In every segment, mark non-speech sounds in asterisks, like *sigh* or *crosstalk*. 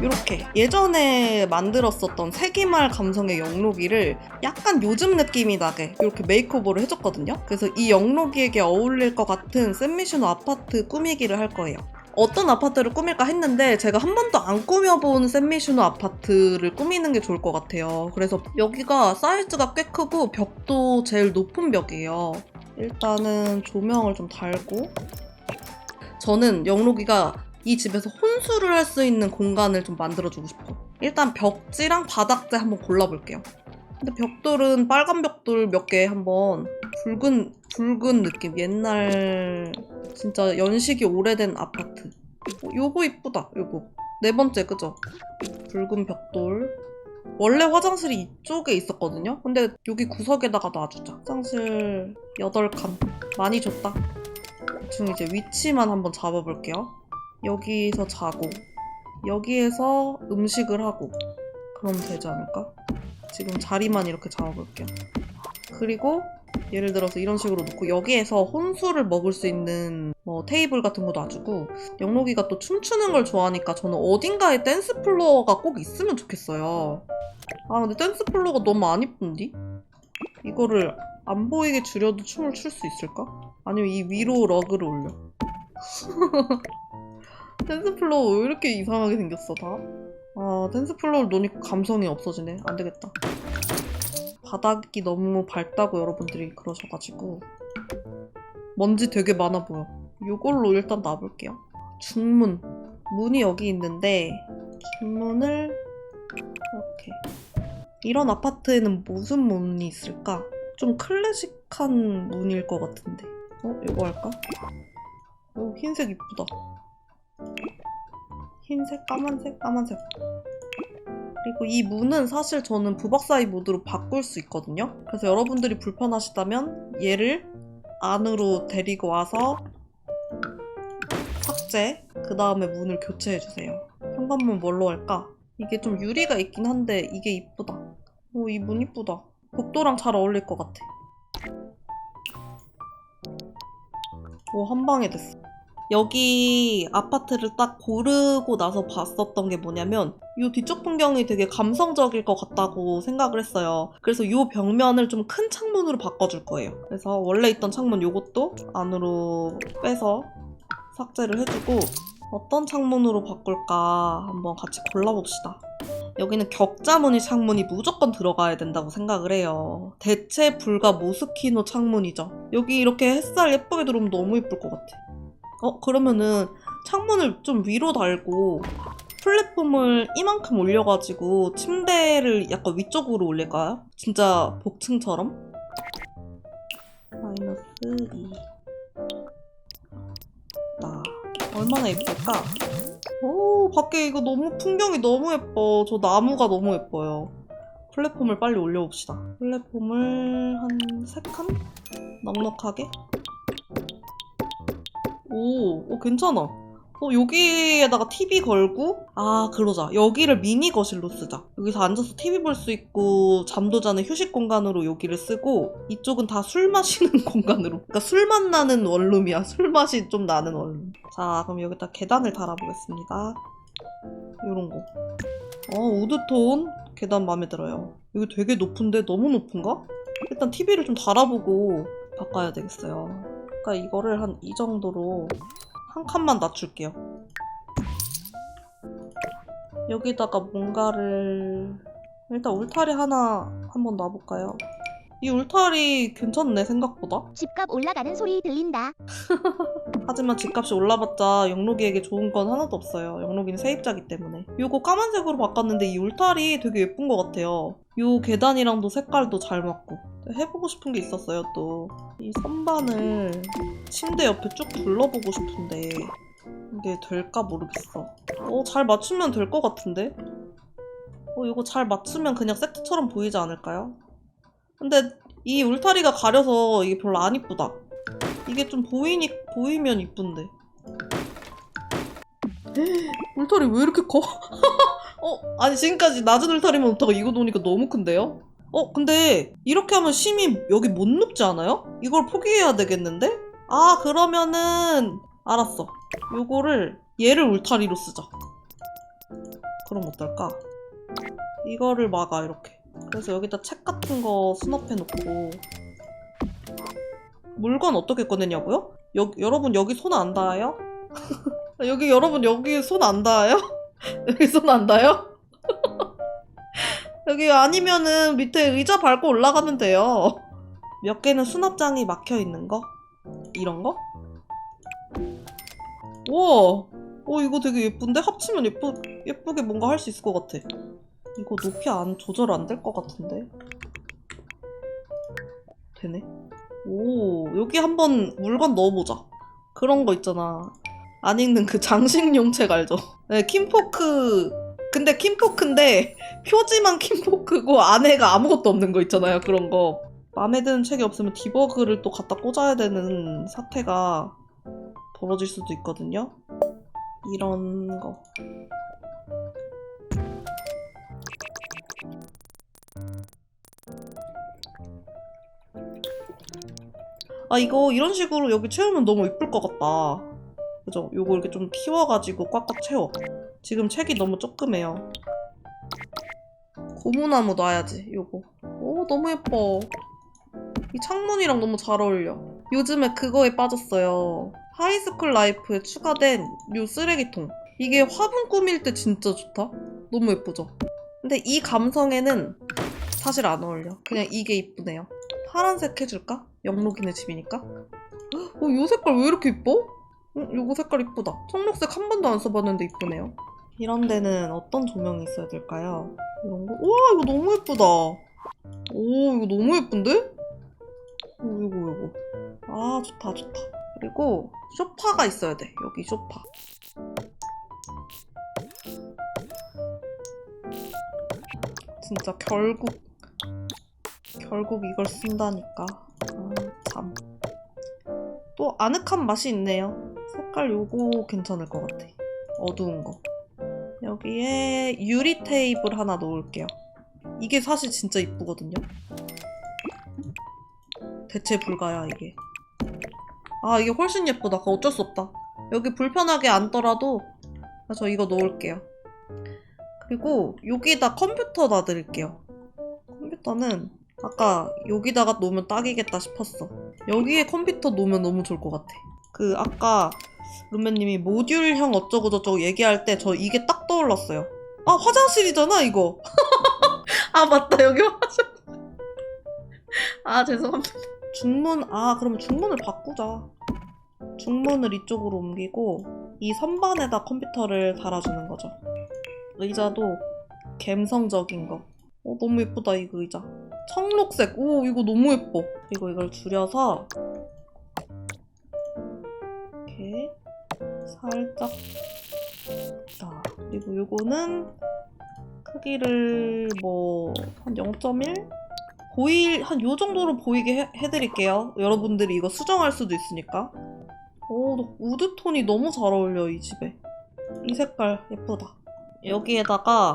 이렇게 예전에 만들었었던 세기말 감성의 영록이를 약간 요즘 느낌이 나게 이렇게 메이크오버를 해줬거든요. 그래서 이 영록이에게 어울릴 것 같은 샌미슈노 아파트 꾸미기를 할 거예요. 어떤 아파트를 꾸밀까 했는데 제가 한 번도 안 꾸며본 샌미슈노 아파트를 꾸미는 게 좋을 것 같아요. 그래서 여기가 사이즈가 꽤 크고 벽도 제일 높은 벽이에요. 일단은 조명을 좀 달고 저는 영록이가 이 집에서 혼수를 할 수 있는 공간을 좀 만들어주고 싶어. 일단 벽지랑 바닥재 한번 골라볼게요. 근데 벽돌은 빨간 벽돌 몇 개 한번 붉은 붉은 느낌 옛날 진짜 연식이 오래된 아파트. 어, 요거 이쁘다. 요거 네 번째 그죠? 붉은 벽돌. 원래 화장실이 이쪽에 있었거든요. 근데 여기 구석에다가 놔주자. 화장실 8칸. 많이 줬다. 대충 이제 위치만 한번 잡아볼게요. 여기서 자고 여기에서 음식을 하고 그럼 되지 않을까? 지금 자리만 이렇게 잡아볼게요. 그리고 예를 들어서 이런 식으로 놓고 여기에서 혼수를 먹을 수 있는 뭐 테이블 같은 거 놔주고 영록이가 또 춤추는 걸 좋아하니까 저는 어딘가에 댄스 플로어가 꼭 있으면 좋겠어요. 아 근데 댄스 플로어가 너무 안 이쁜디? 이거를 안 보이게 줄여도 춤을 출 수 있을까? 아니면 이 위로 러그를 올려. *laughs* 댄스 플로어 왜 이렇게 이상하게 생겼어 다? 아 댄스 플로어를 놓으니까 감성이 없어지네 안 되겠다 바닥이 너무 밝다고 여러분들이 그러셔가지고 먼지 되게 많아 보여 이걸로 일단 놔볼게요 중문 문이 여기 있는데 중문을 이렇게 이런 아파트에는 무슨 문이 있을까? 좀 클래식한 문일 것 같은데 어? 이거 할까? 오 흰색 이쁘다 흰색, 까만색, 까만색. 그리고 이 문은 사실 저는 부박사이 모드로 바꿀 수 있거든요. 그래서 여러분들이 불편하시다면 얘를 안으로 데리고 와서 삭제, 그 다음에 문을 교체해주세요. 현관문 뭘로 할까? 이게 좀 유리가 있긴 한데 이게 이쁘다. 오, 이 문 이쁘다. 복도랑 잘 어울릴 것 같아. 오, 한 방에 됐어. 여기 아파트를 딱 고르고 나서 봤었던 게 뭐냐면 이 뒤쪽 풍경이 되게 감성적일 것 같다고 생각을 했어요. 그래서 이 벽면을 좀 큰 창문으로 바꿔줄 거예요. 그래서 원래 있던 창문 요것도 안으로 빼서 삭제를 해주고 어떤 창문으로 바꿀까 한번 같이 골라봅시다. 여기는 격자무늬 창문이 무조건 들어가야 된다고 생각을 해요. 대체 불가 모스키노 창문이죠. 여기 이렇게 햇살 예쁘게 들어오면 너무 예쁠 것 같아. 어, 그러면은 창문을 좀 위로 달고 플랫폼을 이만큼 올려가지고 침대를 약간 위쪽으로 올릴까요? 진짜 복층처럼? 마이너스 2. 나. 얼마나 예쁠까? 오, 밖에 이거 너무 풍경이 너무 예뻐. 저 나무가 너무 예뻐요. 플랫폼을 빨리 올려봅시다. 플랫폼을 한 3칸? 넉넉하게? 오, 오 괜찮아. 어, 여기에다가 TV 걸고, 아, 그러자. 여기를 미니 거실로 쓰자. 여기서 앉아서 TV 볼 수 있고, 잠도 자는 휴식 공간으로 여기를 쓰고, 이쪽은 다 술 마시는 *laughs* 공간으로. 그러니까 술맛 나는 원룸이야. 술 맛이 좀 나는 원룸. 자, 그럼 여기다 계단을 달아보겠습니다. 요런 거. 어, 우드톤. 계단 마음에 들어요. 여기 되게 높은데 너무 높은가? 일단 TV를 좀 달아보고 바꿔야 되겠어요. 그러니까 이거를 한 이 정도로 한 칸만 낮출게요. 여기다가 뭔가를 일단 울타리 하나 한번 놔볼까요? 이 울타리 괜찮네 생각보다. 집값 올라가는 소리 들린다. *laughs* 하지만 집값이 올라봤자 영록이에게 좋은 건 하나도 없어요. 영록이는 세입자기 때문에. 요거 까만색으로 바꿨는데 이 울타리 되게 예쁜 것 같아요. 요 계단이랑도 색깔도 잘 맞고. 해보고 싶은 게 있었어요 또. 이 선반을 침대 옆에 쭉 둘러보고 싶은데 이게 될까 모르겠어. 어, 잘 맞추면 될 것 같은데? 어, 이거 잘 맞추면 그냥 세트처럼 보이지 않을까요? 근데 이 울타리가 가려서 이게 별로 안 이쁘다. 이게 좀 보이니 보이면 이쁜데. *gasps* 울타리 왜 이렇게 커? *laughs* 어 아니 지금까지 낮은 울타리만 놓다가 이거 놓으니까 너무 큰데요? 어 근데 이렇게 하면 심이 여기 못 눕지 않아요? 이걸 포기해야 되겠는데? 아 그러면은 알았어. 요거를 얘를 울타리로 쓰자. 그럼 어떨까? 이거를 막아 이렇게. 그래서 여기다 책 같은 거 수납해 놓고 물건 어떻게 꺼내냐고요? 여, 여러분 여기 손 안 닿아요? *laughs* 여기 여러분 여기 손 안 닿아요? *laughs* 여기 손 안 닿아요? *laughs* 여기 아니면은 밑에 의자 밟고 올라가면 돼요. 몇 개는 수납장이 막혀 있는 거? 이런 거? 우와! 어, 이거 되게 예쁜데? 합치면 예쁘, 예쁘게 뭔가 할 수 있을 것 같아. 이거 높이 안, 조절 안 될 것 같은데? 되네. 오, 여기 한번 물건 넣어보자. 그런 거 있잖아. 안 읽는 그 장식용 책 알죠? 네, 킴포크. 근데 킴포크인데 표지만 킴포크고 안에가 아무것도 없는 거 있잖아요. 그런 거. 마음에 드는 책이 없으면 디버그를 또 갖다 꽂아야 되는 사태가 벌어질 수도 있거든요. 이런 거. 아, 이거 이런 식으로 여기 채우면 너무 이쁠 것 같다. 그죠? 요거 이렇게 좀 키워가지고 꽉꽉 채워. 지금 책이 너무 조그매요. 고무나무 놔야지, 요거. 오, 너무 예뻐. 이 창문이랑 너무 잘 어울려. 요즘에 그거에 빠졌어요. 하이스쿨 라이프에 추가된 요 쓰레기통. 이게 화분 꾸밀 때 진짜 좋다. 너무 예쁘죠? 근데 이 감성에는 사실 안 어울려. 그냥 이게 이쁘네요. 파란색 해줄까? 영록이네 집이니까. 어, 요 색깔 왜 이렇게 이뻐? 응, 요거 색깔 이쁘다. 청록색 한 번도 안 써봤는데 이쁘네요. 이런 데는 어떤 조명이 있어야 될까요? 이런 거? 우와, 이거 너무 예쁘다. 오, 이거 너무 예쁜데? 오, 이거, 이거. 아, 좋다, 좋다. 그리고 소파가 있어야 돼. 여기 소파. 진짜 결국, 결국 이걸 쓴다니까. 아, 참. 또 아늑한 맛이 있네요. 색깔 요거 괜찮을 것 같아. 어두운 거. 여기에 유리 테이블 하나 놓을게요. 이게 사실 진짜 이쁘거든요. 대체 불가야 이게. 아 이게 훨씬 예쁘다. 어쩔 수 없다. 여기 불편하게 앉더라도 저 이거 놓을게요. 그리고 여기다 컴퓨터 놔드릴게요. 컴퓨터는 아까 여기다가 놓으면 딱이겠다 싶었어. 여기에 컴퓨터 놓으면 너무 좋을 것 같아. 그 아까 룸메님이 모듈형 어쩌고저쩌고 얘기할 때 저 이게 딱 떠올랐어요. 아 화장실이잖아 이거. *laughs* 아 맞다 여기 화장. 아 죄송합니다. 중문 아 그러면 중문을 바꾸자. 중문을 이쪽으로 옮기고 이 선반에다 컴퓨터를 달아주는 거죠. 의자도 갬성적인 거. 어 너무 예쁘다 이 의자. 청록색. 오 이거 너무 예뻐. 그리고 이걸 줄여서 이렇게 살짝 자 그리고 요거는 크기를 뭐 한 0.1 보일 한 요 정도로 보이게 해, 해드릴게요. 여러분들이 이거 수정할 수도 있으니까. 오 너- 우드톤이 너무 잘 어울려 이 집에. 이 색깔 예쁘다. 여기에다가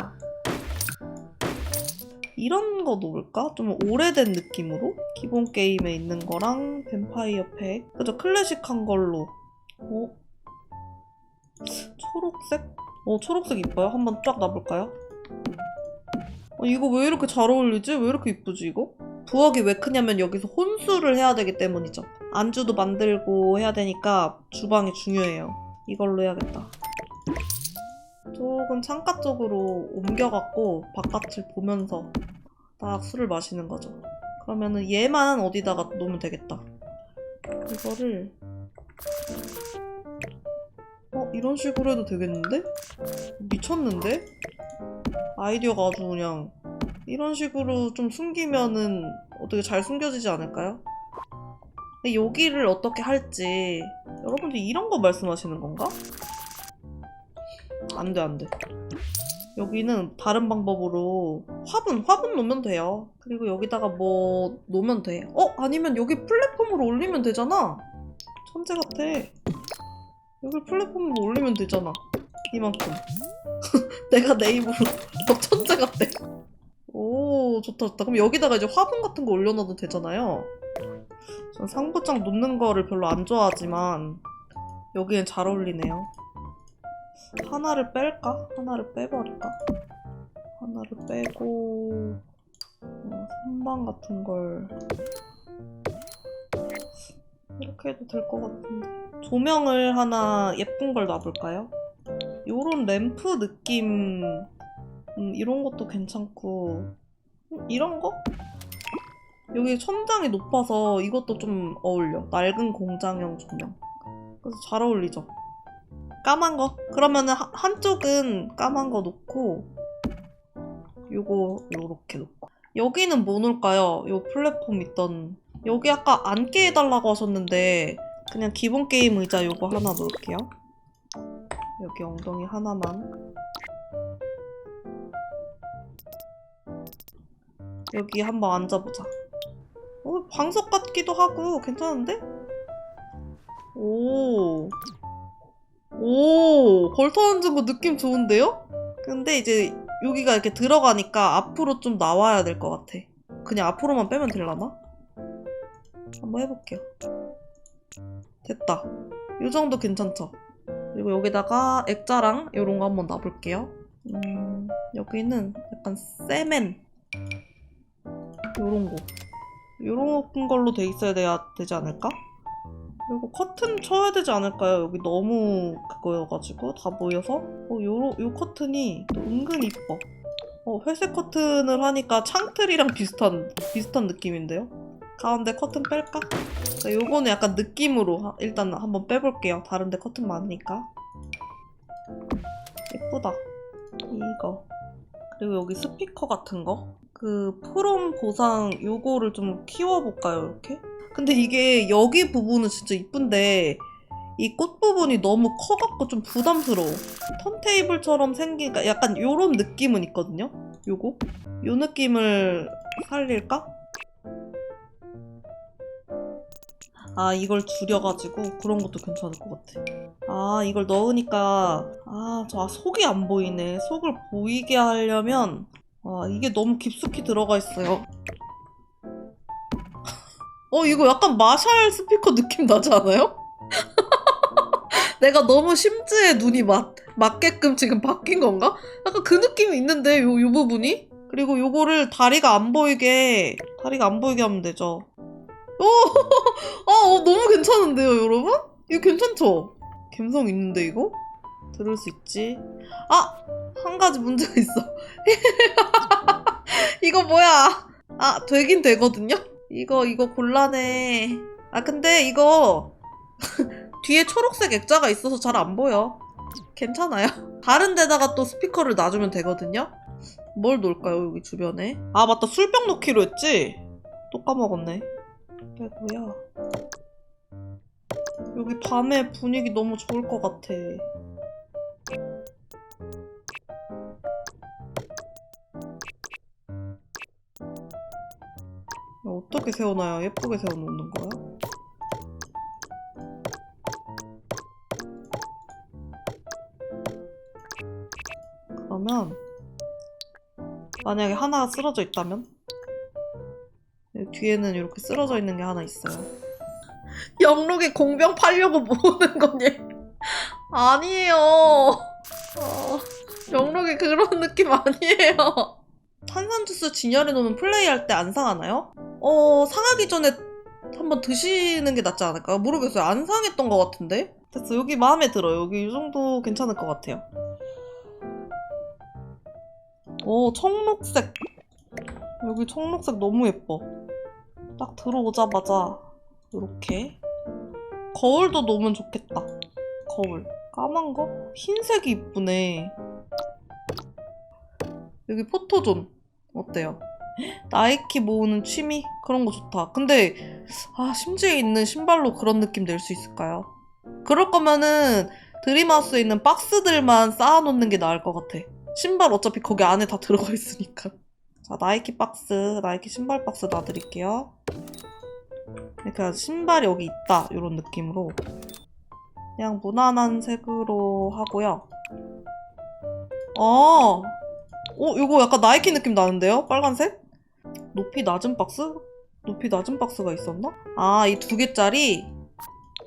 이런 거 놓을까? 좀 오래된 느낌으로? 기본 게임에 있는 거랑 뱀파이어 팩. 그죠? 클래식한 걸로. 어? 초록색? 어, 초록색 이뻐요? 한번 쫙 놔볼까요? 어, 이거 왜 이렇게 잘 어울리지? 왜 이렇게 이쁘지, 이거? 부엌이 왜 크냐면 여기서 혼수를 해야 되기 때문이죠. 안주도 만들고 해야 되니까 주방이 중요해요. 이걸로 해야겠다. 조금 창가 쪽으로 옮겨갖고 바깥을 보면서 딱 술을 마시는 거죠. 그러면은 얘만 어디다가 놓으면 되겠다. 이거를 어 이런 식으로 해도 되겠는데? 미쳤는데? 아이디어가 아주 그냥 이런 식으로 좀 숨기면은 어떻게 잘 숨겨지지 않을까요? 근데 여기를 어떻게 할지 여러분들 이런 거 말씀하시는 건가? 안 돼, 안 돼. 여기는 다른 방법으로 화분, 화분 놓으면 돼요. 그리고 여기다가 뭐 놓으면 돼. 어? 아니면 여기 플랫폼으로 올리면 되잖아. 천재 같아. 여기 플랫폼으로 올리면 되잖아. 이만큼. *laughs* 내가 내 입으로 *laughs* 더 천재 같대. 오, 좋다, 좋다. 그럼 여기다가 이제 화분 같은 거 올려놔도 되잖아요. 전 상부장 놓는 거를 별로 안 좋아하지만 여기엔 잘 어울리네요. 하나를 뺄까? 하나를 빼버릴까? 하나를 빼고 어, 선반 같은 걸 이렇게 해도 될 것 같은데 조명을 하나 예쁜 걸 놔볼까요? 요런 램프 느낌 음, 이런 것도 괜찮고 음, 이런 거? 여기 천장이 높아서 이것도 좀 어울려 낡은 공장형 조명 그래서 잘 어울리죠 까만 거 그러면은 하- 한쪽은 까만 거 놓고 요거 요렇게 놓고 여기는 뭐 놓을까요? 요 플랫폼 있던 여기 아까 앉게 해달라고 하셨는데 그냥 기본 게임 의자 요거 하나 놓을게요 여기 엉덩이 하나만 여기 한번 앉아보자 어, 방석 같기도 하고 괜찮은데? 오. 오, 걸터 앉은 거 느낌 좋은데요? 근데 이제 여기가 이렇게 들어가니까 앞으로 좀 나와야 될 것 같아. 그냥 앞으로만 빼면 되려나? 한번 해볼게요. 됐다. 이 정도 괜찮죠? 그리고 여기다가 액자랑 이런 거 한번 놔볼게요. 음, 여기는 약간 세멘. 요런 거. 요런 걸로 돼 있어야 돼야 되지 않을까? 그리고 커튼 쳐야 되지 않을까요? 여기 너무 그거여가지고 다 모여서 어, 요, 요 커튼이 또 은근 이뻐 어, 회색 커튼을 하니까 창틀이랑 비슷한 비슷한 느낌인데요? 가운데 커튼 뺄까? 자, 요거는 약간 느낌으로 하- 일단 한번 빼볼게요 다른데 커튼 많으니까 예쁘다 이거 그리고 여기 스피커 같은 거? 그 프롬 보상 요거를 좀 키워볼까요 이렇게? 근데 이게 여기 부분은 진짜 이쁜데 이 꽃 부분이 너무 커갖고 좀 부담스러워. 턴테이블처럼 생긴 그러니까 약간 요런 느낌은 있거든요. 요거 요 느낌을 살릴까? 아 이걸 줄여가지고 그런 것도 괜찮을 것 같아. 아 이걸 넣으니까 아 저 속이 안 보이네. 속을 보이게 하려면 아 이게 너무 깊숙이 들어가 있어요. 어, 이거 약간 마샬 스피커 느낌 나지 않아요? *laughs* 내가 너무 심즈에 눈이 맞, 맞게끔 지금 바뀐 건가? 약간 그 느낌이 있는데, 요, 요 부분이? 그리고 요거를 다리가 안 보이게, 다리가 안 보이게 하면 되죠. 오! 아, *laughs* 어, 너무 괜찮은데요, 여러분? 이거 괜찮죠? 감성 있는데, 이거? 들을 수 있지. 아! 한 가지 문제가 있어. *laughs* 이거 뭐야? 아, 되긴 되거든요? 이거 이거 곤란해. 아 근데 이거 *laughs* 뒤에 초록색 액자가 있어서 잘 안 보여. 괜찮아요. *laughs* 다른 데다가 또 스피커를 놔주면 되거든요. 뭘 놓을까요 여기 주변에? 아 맞다 술병 놓기로 했지. 또 까먹었네. 빼고요. 여기 밤에 분위기 너무 좋을 것 같아. 어떻게 세워놔야 예쁘게 세워놓는 거야? 그러면 만약에 하나가 쓰러져 있다면 여기 뒤에는 이렇게 쓰러져 있는 게 하나 있어요. *laughs* 영록이 공병 팔려고 모으는 거니? *laughs* 아니에요. 어, 영록이 그런 느낌 아니에요. *laughs* 탄산주스 진열해 놓으면 플레이할 때 안 상하나요? 어, 상하기 전에 한번 드시는 게 낫지 않을까? 모르겠어요. 안 상했던 것 같은데? 됐어. 여기 마음에 들어요. 여기 이 정도 괜찮을 것 같아요. 오, 청록색. 여기 청록색 너무 예뻐. 딱 들어오자마자 이렇게. 거울도 놓으면 좋겠다. 거울. 까만 거? 흰색이 이쁘네. 여기 포토존. 어때요? 나이키 모으는 취미? 그런 거 좋다. 근데, 아, 심지에 있는 신발로 그런 느낌 낼 수 있을까요? 그럴 거면은 드림하우스에 있는 박스들만 쌓아놓는 게 나을 것 같아. 신발 어차피 거기 안에 다 들어가 있으니까. 자, 나이키 박스, 나이키 신발 박스 놔드릴게요. 이렇게 신발이 여기 있다. 이런 느낌으로. 그냥 무난한 색으로 하고요. 어, 어, 이거 약간 나이키 느낌 나는데요? 빨간색? 높이 낮은 박스? 높이 낮은 박스가 있었나? 아, 이 두 개짜리?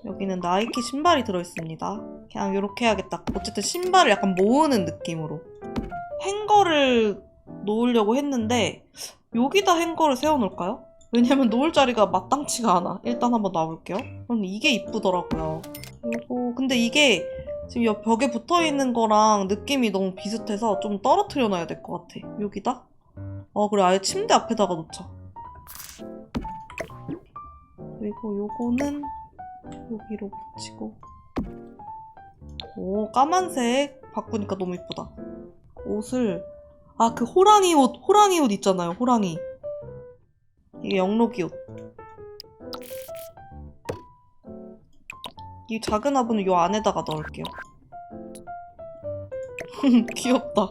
여기는 나이키 신발이 들어있습니다. 그냥 이렇게 해야겠다. 어쨌든 신발을 약간 모으는 느낌으로. 행거를 놓으려고 했는데 여기다 행거를 세워놓을까요? 왜냐면 놓을 자리가 마땅치가 않아. 일단 한번 놔볼게요. 그럼 이게 이쁘더라고요. 그리고 근데 이게 지금 옆 벽에 붙어 있는 거랑 느낌이 너무 비슷해서 좀 떨어뜨려 놔야 될 것 같아. 여기다? 어, 그래. 아예 침대 앞에다가 놓자. 그리고 요거는 여기로 붙이고. 오, 까만색 바꾸니까 너무 이쁘다. 옷을, 아, 그 호랑이 옷, 호랑이 옷 있잖아요, 호랑이. 이게 영록이 옷. 이 작은 화분은 요 안에다가 넣을게요. *laughs* 귀엽다.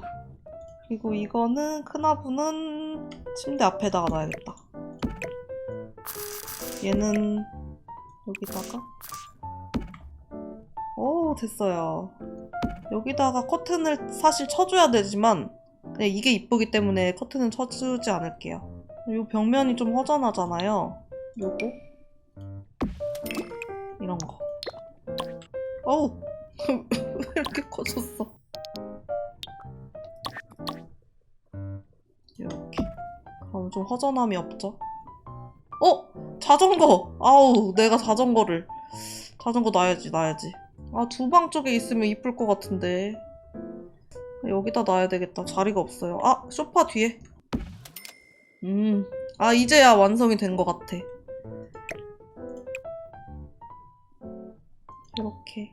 그리고 이거는 큰 화분은 침대 앞에다가 놔야겠다. 얘는 여기다가 오 됐어요. 여기다가 커튼을 사실 쳐줘야 되지만 그냥 이게 이쁘기 때문에 커튼은 쳐주지 않을게요. 이 벽면이 좀 허전하잖아요. 요거 이런 거. 어우 *laughs* 왜 이렇게 커졌어? 좀 허전함이 없죠? 어 자전거. 아우 내가 자전거를 자전거 놔야지 놔야지. 아두방 쪽에 있으면 이쁠 것 같은데. 여기다 놔야 되겠다. 자리가 없어요. 아 소파 뒤에. 음. 아, 이제야 완성이 된 것 같아. 이렇게.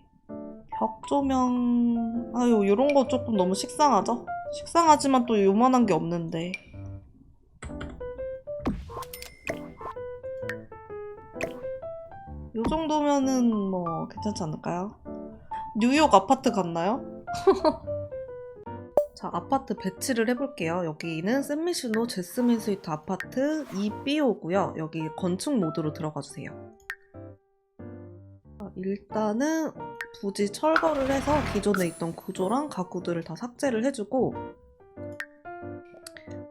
벽 조명. 아유, 이런 거 조금 너무 식상하죠? 식상하지만 또 요만한 게 없는데. 정도면은 뭐 괜찮지 않을까요? 뉴욕 아파트 같나요? *laughs* 자, 아파트 배치를 해볼게요. 여기는 샌미시노 제스민 스위트 아파트 2BO고요. 여기 건축 모드로 들어가 주세요. 자, 일단은 부지 철거를 해서 기존에 있던 구조랑 가구들을 다 삭제를 해주고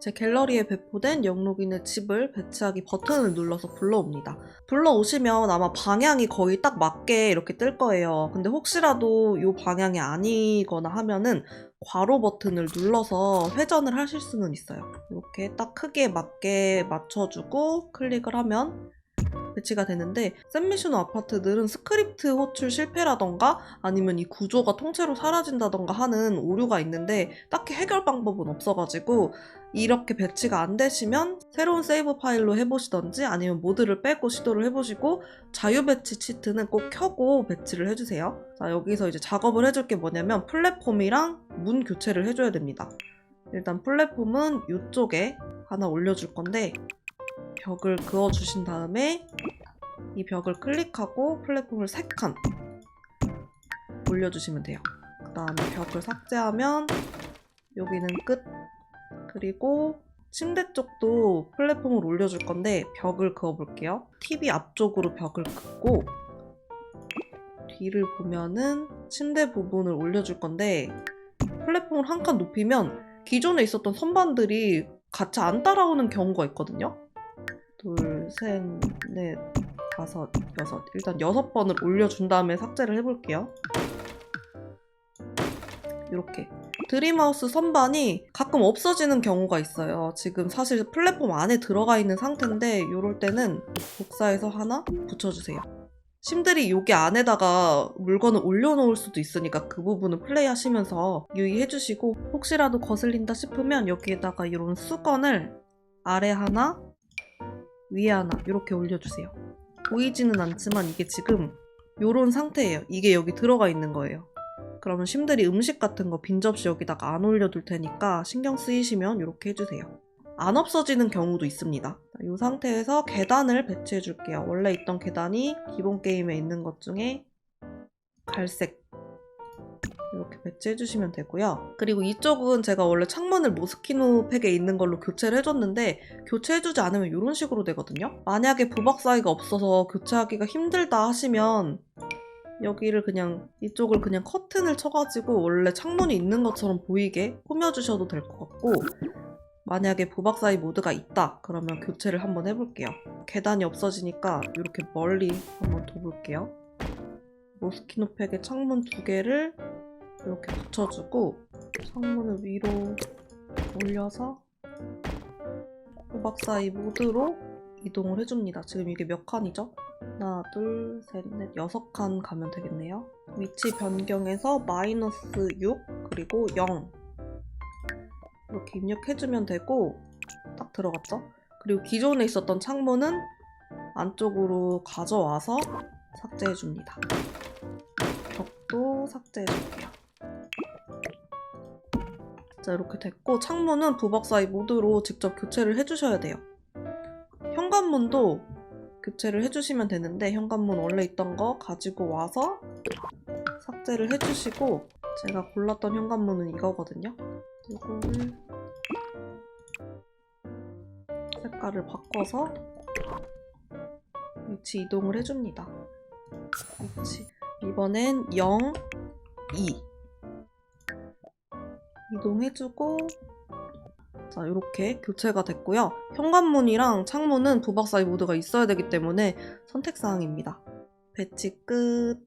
제 갤러리에 배포된 영록인의 집을 배치하기 버튼을 눌러서 불러옵니다. 불러오시면 아마 방향이 거의 딱 맞게 이렇게 뜰 거예요. 근데 혹시라도 이 방향이 아니거나 하면은 괄호 버튼을 눌러서 회전을 하실 수는 있어요. 이렇게 딱 크기에 맞게 맞춰주고 클릭을 하면 배치가 되는데 샌미슈노 아파트들은 스크립트 호출 실패라던가 아니면 이 구조가 통째로 사라진다던가 하는 오류가 있는데 딱히 해결 방법은 없어가지고 이렇게 배치가 안 되시면 새로운 세이브 파일로 해보시던지 아니면 모드를 빼고 시도를 해보시고 자유 배치 치트는 꼭 켜고 배치를 해주세요. 자 여기서 이제 작업을 해줄 게 뭐냐면 플랫폼이랑 문 교체를 해줘야 됩니다. 일단 플랫폼은 이쪽에 하나 올려줄 건데 벽을 그어주신 다음에 이 벽을 클릭하고 플랫폼을 3칸 올려주시면 돼요. 그 다음에 벽을 삭제하면 여기는 끝. 그리고 침대 쪽도 플랫폼을 올려줄 건데 벽을 그어볼게요. TV 앞쪽으로 벽을 긋고 뒤를 보면은 침대 부분을 올려줄 건데 플랫폼을 한 칸 높이면 기존에 있었던 선반들이 같이 안 따라오는 경우가 있거든요. 둘, 셋, 넷, 다섯, 여섯. 일단 여섯 번을 올려준 다음에 삭제를 해볼게요. 이렇게. 드림하우스 선반이 가끔 없어지는 경우가 있어요. 지금 사실 플랫폼 안에 들어가 있는 상태인데 이럴 때는 복사해서 하나 붙여주세요. 심들이 여기 안에다가 물건을 올려놓을 수도 있으니까 그 부분은 플레이하시면서 유의해주시고 혹시라도 거슬린다 싶으면 여기에다가 이런 수건을 아래 하나, 위에 하나 이렇게 올려주세요. 보이지는 않지만 이게 지금 이런 상태예요. 이게 여기 들어가 있는 거예요. 그러면 심들이 음식 같은 거 빈 접시 여기다가 안 올려둘 테니까 신경 쓰이시면 이렇게 해주세요. 안 없어지는 경우도 있습니다. 이 상태에서 계단을 배치해 줄게요. 원래 있던 계단이 기본 게임에 있는 것 중에 갈색 이렇게 배치해 주시면 되고요. 그리고 이쪽은 제가 원래 창문을 모스키노 팩에 있는 걸로 교체를 해줬는데 교체해 주지 않으면 이런 식으로 되거든요. 만약에 부박 사이가 없어서 교체하기가 힘들다 하시면 여기를 그냥 이쪽을 그냥 커튼을 쳐가지고 원래 창문이 있는 것처럼 보이게 꾸며주셔도 될 것 같고 만약에 부박 사이 모드가 있다 그러면 교체를 한번 해볼게요 계단이 없어지니까 이렇게 멀리 한번 둬볼게요 모스키노팩에 창문 두 개를 이렇게 붙여주고 창문을 위로 올려서 호박 사이 모드로 이동을 해줍니다. 지금 이게 몇 칸이죠? 하나, 둘, 셋, 넷, 여섯 칸 가면 되겠네요. 위치 변경해서 마이너스 6 그리고 0 이렇게 입력해주면 되고 딱 들어갔죠? 그리고 기존에 있었던 창문은 안쪽으로 가져와서 삭제해줍니다. 벽도 삭제해줄게요. 자 이렇게 됐고 창문은 부박 사이 모드로 직접 교체를 해주셔야 돼요. 현관문도 교체를 해주시면 되는데 현관문 원래 있던 거 가지고 와서 삭제를 해주시고 제가 골랐던 현관문은 이거거든요. 이거를 색깔을 바꿔서 위치 이동을 해줍니다. 위치 이번엔 0, 2 이동해주고 자 이렇게 교체가 됐고요. 현관문이랑 창문은 부박 사이 모드가 있어야 되기 때문에 선택사항입니다. 배치 끝